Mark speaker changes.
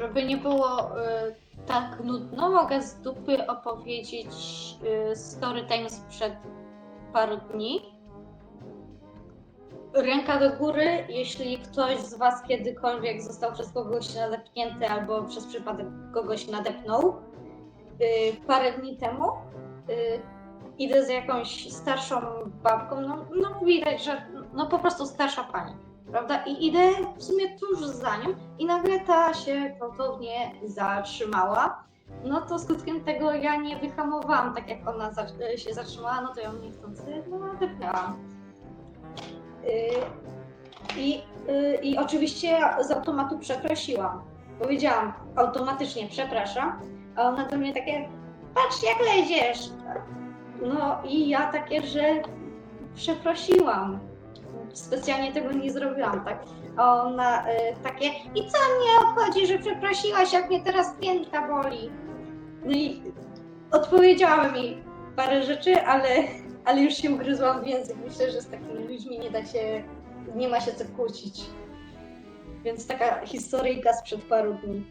Speaker 1: Żeby nie było y, tak nudno, mogę z dupy opowiedzieć y, story time sprzed paru dni. Ręka do góry, jeśli ktoś z Was kiedykolwiek został przez kogoś nadepnięty albo przez przypadek kogoś nadepnął. Y, parę dni temu y, idę z jakąś starszą babką, no, no widać, że no po prostu starsza pani, prawda? I idę w sumie tuż za nią i nagle ta się gwałtownie zatrzymała. No to skutkiem tego ja nie wyhamowałam tak jak ona za- się zatrzymała, no to ją niechcący no, nadepnęłam. Y, I, y, I oczywiście z automatu przeprosiłam. Powiedziałam automatycznie przepraszam, a ona do mnie takie, patrz jak leziesz. No i ja takie, że przeprosiłam. Specjalnie tego nie zrobiłam, tak? Ona y, takie, i co mnie obchodzi, że przeprosiłaś, jak mnie teraz piętka boli? No i odpowiedziałam jej parę rzeczy, ale, ale już się ugryzłam w język. Myślę, że z takimi ludźmi nie da się, nie ma się co kłócić. Więc taka historyjka sprzed paru dni.